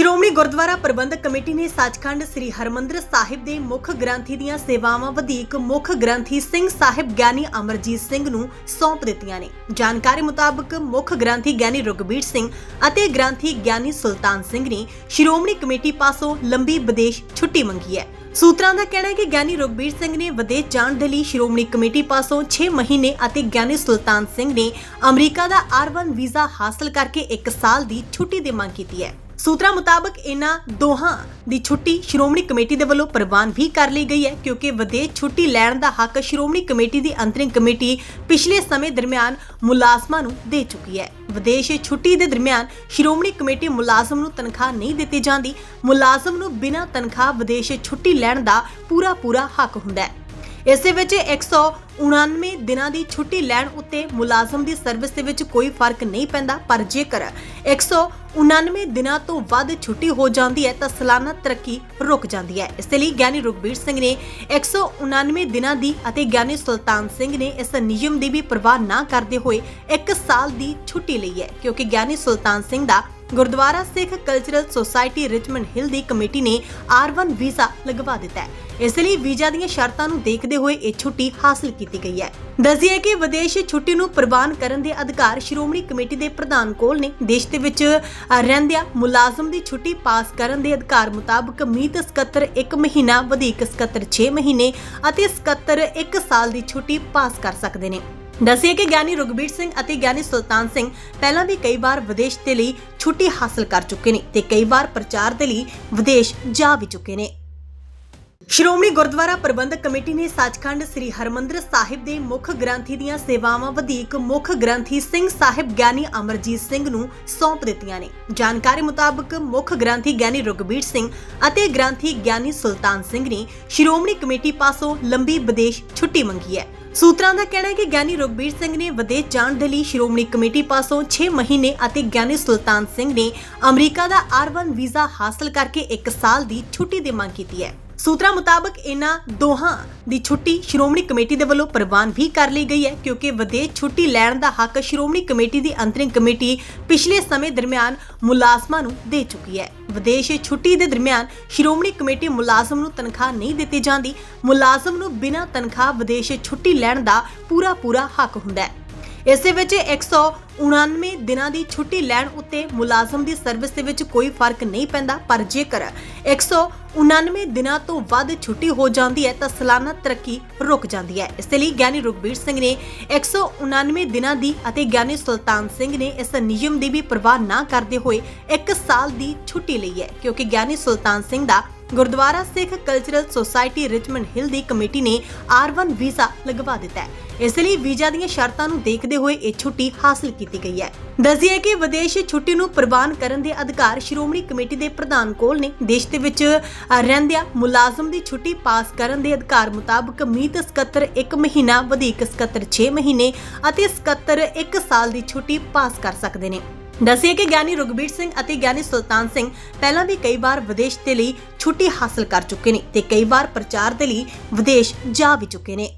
ਸ਼੍ਰੋਮਣੀ ਗੁਰਦੁਆਰਾ ਪ੍ਰਬੰਧਕ committee ਨੇ ਸੱਚਖੰਡ ਸ੍ਰੀ ਹਰਮੰਦਰ ਸਾਹਿਬ ਦੇ ਮੁੱਖ ਗ੍ਰੰਥੀ ਦੀਆਂ ਸੇਵਾਵਾਂ ਵਧੇਕ ਮੁੱਖ ਗ੍ਰੰਥੀ ਸਿੰਘ ਸਾਹਿਬ ਗਿਆਨੀ ਅਮਰਜੀਤ ਸਿੰਘ ਨੂੰ ਸੌਂਪ ਦਿੱਤੀਆਂ ਨੇ। ਜਾਣਕਾਰੀ ਮੁਤਾਬਕ ਮੁੱਖ ਗ੍ਰੰਥੀ ਗਿਆਨੀ ਰੁਗਬੀਰ ਸਿੰਘ ਅਤੇ ਗ੍ਰੰਥੀ ਗਿਆਨੀ ਸੁਲਤਾਨ ਸਿੰਘ ਨੇ ਸ਼੍ਰੋਮਣੀ ਕਮੇਟੀ ਪਾਸੋਂ ਲੰਬੀ ਵਿਦੇਸ਼ ਛੁੱਟੀ ਮੰਗੀ ਹੈ। ਸੂਤਰਾਂ ਦਾ ਕਹਿਣਾ ਹੈ ਕਿ ਗਿਆਨੀ ਰੁਗਬੀਰ ਸਿੰਘ ਨੇ ਵਿਦੇਸ਼ ਜਾਣ ਦੇ ਲਈ ਸ਼੍ਰੋਮਣੀ ਕਮੇਟੀ ਪਾਸੋਂ 6 ਮਹੀਨੇ ਅਤੇ ਗਿਆਨੀ ਸੁਲਤਾਨ ਸਿੰਘ ਨੇ ਅਮਰੀਕਾ ਦਾ ਆਰ1 ਵੀਜ਼ਾ ਹਾਸਲ ਕਰਕੇ 1 ਸਾਲ ਦੀ ਛੁੱਟੀ ਦੀ ਮੰਗ ਕੀਤੀ ਹੈ। ਸੂਤਰਾਂ ਮੁਤਾਬਕ ਇਹਨਾਂ ਦੋਹਾਂ ਦੀ ਛੁੱਟੀ ਸ਼੍ਰੋਮਣੀ ਕਮੇਟੀ ਦੇ ਵੱਲੋਂ ਪ੍ਰਵਾਨ ਵੀ ਕਰ ਲਈ ਗਈ ਹੈ, ਕਿਉਂਕਿ ਵਿਦੇਸ਼ ਛੁੱਟੀ ਲੈਣ ਦਾ ਹੱਕ ਸ਼੍ਰੋਮਣੀ ਕਮੇਟੀ ਦੀ ਅੰਤਰਿਮ ਕਮੇਟੀ ਪਿਛਲੇ ਸਮੇਂ ਦਰਮਿਆਨ ਮੁਲਾਜ਼ਮਾਂ ਨੂੰ ਦੇ ਚੁੱਕੀ ਹੈ। ਵਿਦੇਸ਼ ਛੁੱਟੀ ਦੇ ਦਰਮਿਆਨ ਸ਼੍ਰੋਮਣੀ ਕਮੇਟੀ ਮੁਲਾਜ਼ਮ ਨੂੰ ਤਨਖਾਹ ਨਹੀਂ ਦਿੱਤੀ ਜਾਂਦੀ, ਮੁਲਾਜ਼ਮ ਨੂੰ ਬਿਨਾਂ ਤਨਖਾਹ ਵਿਦੇਸ਼ ਛੁੱਟੀ ਲੈਣ ਦਾ ਪੂਰਾ ਪੂਰਾ ਹੱਕ ਹੁੰਦਾ ਹੈ। ਇਸੇ ਵਿੱਚ 199 ਦਿਨਾਂ ਦੀ ਛੁੱਟੀ ਲੈਣ ਉੱਤੇ ਮੁਲਾਜ਼ਮ ਦੀ ਸਰਵਿਸ ਦੇ ਵਿੱਚ ਕੋਈ ਫ਼ਰਕ ਨਹੀਂ ਪੈਂਦਾ, ਪਰ ਜੇਕਰ 199 ਦਿਨਾਂ ਤੋਂ ਵੱਧ ਛੁੱਟੀ ਹੋ ਜਾਂਦੀ ਹੈ ਤਾਂ ਸਾਲਾਨਾ ਤਰੱਕੀ ਰੁਕ ਜਾਂਦੀ ਹੈ। ਇਸ ਲਈ ਗਿਆਨੀ ਰੁਗਬੀਰ ਸਿੰਘ ਨੇ 199 ਦਿਨਾਂ ਦੀ ਅਤੇ ਗਿਆਨੀ ਸੁਲਤਾਨ ਸਿੰਘ ਨੇ ਇਸ ਨਿਯਮ ਦੀ ਵੀ ਪਰਵਾਹ ਨਾ ਕਰਦੇ ਹੋਏ 1 ਸਾਲ ਦੀ ਛੁੱਟੀ ਲਈ ਹੈ, ਕਿਉਂਕਿ ਗਿਆਨੀ ਸੁਲਤਾਨ ਸਿੰਘ ਦਾ Gurdwara Sikh cultural society Richmond Hill ਦੀ ਕਮੇਟੀ ਨੇ R1 ਵੀਜ਼ਾ ਲਗਵਾ ਦਿੱਤਾ ਹੈ। ਇਸ ਲਈ ਵੀਜ਼ਾ ਦੀਆਂ ਸ਼ਰਤਾਂ ਨੂੰ ਦੇਖਦੇ ਹੋਏ ਇਹ ਛੁੱਟੀ ਹਾਸਲ ਕੀਤੀ ਗਈ ਹੈ। ਦੱਸਿਆ ਕਿ ਵਿਦੇਸ਼ ਛੁੱਟੀ ਨੂੰ ਪ੍ਰਵਾਨ ਕਰਨ ਦੇ ਅਧਿਕਾਰ ਸ਼੍ਰੋਮਣੀ ਕਮੇਟੀ ਦੇ ਪ੍ਰਧਾਨ ਕੋਲ ਨੇ। ਦੇਸ਼ ਦੇ ਵਿੱਚ ਰਹਿੰਦਿਆਂ ਮੁਲਾਜ਼ਮ ਦੀ ਛੁੱਟੀ ਪਾਸ ਕਰਨ ਦੇ ਅਧਿਕਾਰ ਮੁਤਾਬਕ ਮੀਤ ਸਕੱਤਰ 1 ਮਹੀਨਾ, ਵਧੀਕ ਸਕੱਤਰ 6 ਮਹੀਨੇ ਅਤੇ ਸਕੱਤਰ 1 ਸਾਲ ਦੀ ਛੁੱਟੀ ਪਾਸ ਕਰ ਸਕਦੇ ਨੇ। ਦੱਸਿਆ ਕਿ ਗਿਆਨੀ ਰੁਗਬੀਰ ਸਿੰਘ ਅਤੇ ਗਿਆਨੀ ਸੁਲਤਾਨ ਸਿੰਘ ਪਹਿਲਾਂ ਵੀ ਕਈ ਵਾਰ ਵਿਦੇਸ਼ ਦੇ ਲਈ ਛੁੱਟੀ ਹਾਸਲ ਕਰ ਚੁੱਕੇ ਨੇ ਤੇ ਕਈ ਵਾਰ ਪ੍ਰਚਾਰ ਦੇ ਲਈ ਵਿਦੇਸ਼ ਜਾ ਵੀ ਚੁੱਕੇ ਨੇ। ਸ਼੍ਰੋਮਣੀ ਗੁਰਦੁਆਰਾ ਪ੍ਰਬੰਧਕ ਕਮੇਟੀ ਨੇ ਸੱਚਖੰਡ ਸ੍ਰੀ ਹਰਮੰਦਰ ਸਾਹਿਬ ਦੇ ਮੁੱਖ ਗ੍ਰੰਥੀ ਦੀਆਂ ਸੇਵਾਵਾਂ ਵਧੀਕ ਮੁੱਖ ਗ੍ਰੰਥੀ ਸਿੰਘ ਸਾਹਿਬ ਗਿਆਨੀ ਅਮਰਜੀਤ ਸਿੰਘ ਨੂੰ ਸੌਂਪ ਦਿੱਤੀਆਂ ਨੇ। ਜਾਣਕਾਰੀ ਮੁਤਾਬਕ ਮੁੱਖ ਗ੍ਰੰਥੀ ਗਿਆਨੀ ਰੁਗਬੀਰ ਸਿੰਘ ਅਤੇ ਗ੍ਰੰਥੀ ਗਿਆਨੀ ਸੁਲਤਾਨ ਸਿੰਘ ਨੇ ਸ਼੍ਰੋਮਣੀ ਕਮੇਟੀ ਪਾਸੋਂ ਲੰਬੀ ਵਿਦੇਸ਼ ਛੁੱਟੀ ਮੰਗੀ ਹੈ। ਸੂਤਰਾਂ ਦਾ ਕਹਿਣਾ ਹੈ ਕਿ ਗਿਆਨੀ ਰੁਗਬੀਰ ਸਿੰਘ ਨੇ ਵਿਦੇਸ਼ ਜਾਣ ਦੇ ਲਈ ਸ਼੍ਰੋਮਣੀ ਕਮੇਟੀ ਪਾਸੋਂ 6 ਮਹੀਨੇ ਅਤੇ ਗਿਆਨੀ ਸੁਲਤਾਨ ਸਿੰਘ ਨੇ ਅਮਰੀਕਾ ਦਾ ਆਰ1 ਵੀਜ਼ਾ ਹਾਸਲ ਕਰਕੇ 1 ਸਾਲ ਦੀ ਛੁੱਟੀ ਦੀ ਮੰਗ ਕੀਤੀ ਹੈ। ਸੂਤਰਾਂ ਮੁਤਾਬਕ ਇਹਨਾਂ ਦੋਹਾਂ ਦੀ ਛੁੱਟੀ ਸ਼੍ਰੋਮਣੀ ਕਮੇਟੀ ਦੇ ਵੱਲੋਂ ਪ੍ਰਵਾਨ ਵੀ ਕਰ ਲਈ ਗਈ ਹੈ, ਕਿਉਂਕਿ ਵਿਦੇਸ਼ ਛੁੱਟੀ ਲੈਣ ਦਾ ਹੱਕ ਸ਼੍ਰੋਮਣੀ ਕਮੇਟੀ ਦੀ ਅੰਤਰਿਮ ਕਮੇਟੀ ਪਿਛਲੇ ਸਮੇਂ ਦਰਮਿਆਨ ਮੁਲਾਜ਼ਮਾਂ ਨੂੰ ਦੇ ਚੁੱਕੀ ਹੈ। ਵਿਦੇਸ਼ ਛੁੱਟੀ ਦੇ ਦਰਮਿਆਨ ਸ਼੍ਰੋਮਣੀ ਕਮੇਟੀ ਮੁਲਾਜ਼ਮ ਨੂੰ ਤਨਖਾਹ ਨਹੀਂ ਦਿੱਤੀ ਜਾਂਦੀ, ਮੁਲਾਜ਼ਮ ਨੂੰ ਬਿਨਾਂ ਤਨਖਾਹ ਵਿਦੇਸ਼ ਛੁੱਟੀ ਲੈਣ ਦਾ ਪੂਰਾ ਪੂਰਾ ਹੱਕ ਹੁੰਦਾ ਹੈ। ਇਸੇ ਵਿੱਚ 199 ਦਿਨਾਂ ਦੀ ਛੁੱਟੀ ਲੈਣ ਉੱਤੇ ਮੁਲਾਜ਼ਮ ਦੀ ਸਰਵਿਸ ਦੇ ਵਿੱਚ ਕੋਈ ਫ਼ਰਕ ਨਹੀਂ ਪੈਂਦਾ, ਪਰ ਜੇਕਰ 199 ਦਿਨਾਂ ਤੋਂ ਵੱਧ ਛੁੱਟੀ ਹੋ ਜਾਂਦੀ ਹੈ ਤਾਂ ਸਾਲਾਨਾ ਤਰੱਕੀ ਰੁਕ ਜਾਂਦੀ ਹੈ। ਇਸ ਲਈ ਗਿਆਨੀ ਰੁਗਬੀਰ ਸਿੰਘ ਨੇ 199 ਦਿਨਾਂ ਦੀ ਅਤੇ ਗਿਆਨੀ ਸੁਲਤਾਨ ਸਿੰਘ ਨੇ ਇਸ ਨਿਯਮ ਦੀ ਵੀ ਪਰਵਾਹ ਨਾ ਕਰਦੇ ਹੋਏ 1 ਸਾਲ ਦੀ ਛੁੱਟੀ ਲਈ ਹੈ, ਕਿਉਂਕਿ ਗਿਆਨੀ ਸੁਲਤਾਨ ਸਿੰਘ ਦਾ Gurdwara Sikh cultural society Richmond Hill ਦੀ ਕਮੇਟੀ ਨੇ R1 ਵੀਜ਼ਾ ਲਗਵਾ ਦਿੱਤਾ ਹੈ। ਇਸ ਲਈ ਵੀਜ਼ਾ ਦੀਆਂ ਸ਼ਰਤਾਂ ਨੂੰ ਦੇਖਦੇ ਹੋਏ ਇਹ ਛੁੱਟੀ ਹਾਸਲ ਕੀਤੀ ਗਈ ਹੈ। ਦੱਸਿਆ ਕਿ ਵਿਦੇਸ਼ ਛੁੱਟੀ ਨੂੰ ਪ੍ਰਵਾਨ ਕਰਨ ਦੇ ਅਧਿਕਾਰ ਸ਼੍ਰੋਮਣੀ ਕਮੇਟੀ ਦੇ ਪ੍ਰਧਾਨ ਕੋਲ ਨੇ। ਦੇਸ਼ ਦੇ ਵਿੱਚ ਰਹਿੰਦਿਆਂ ਮੁਲਾਜ਼ਮ ਦੀ ਛੁੱਟੀ ਪਾਸ ਕਰਨ ਦੇ ਅਧਿਕਾਰ ਮੁਤਾਬਕ ਮੀਤ ਸਕੱਤਰ 1 ਮਹੀਨਾ, ਵਧੀਕ ਸਕੱਤਰ 6 ਮਹੀਨੇ ਅਤੇ ਸਕੱਤਰ 1 ਸਾਲ ਦੀ ਛੁੱਟੀ ਪਾਸ ਕਰ ਸਕਦੇ ਨੇ। ਦੱਸਿਆ ਕਿ ਗਿਆਨੀ ਰੁਗਬੀਰ ਸਿੰਘ ਅਤੇ ਗਿਆਨੀ ਸੁਲਤਾਨ ਸਿੰਘ ਪਹਿਲਾਂ ਵੀ ਕਈ ਵਾਰ ਵਿਦੇਸ਼ ਦੇ ਲਈ ਛੁੱਟੀ ਹਾਸਲ ਕਰ ਚੁੱਕੇ ਨੇ ਤੇ ਕਈ ਵਾਰ ਪ੍ਰਚਾਰ ਦੇ ਲਈ ਵਿਦੇਸ਼ ਜਾ ਵੀ ਚੁੱਕੇ ਨੇ।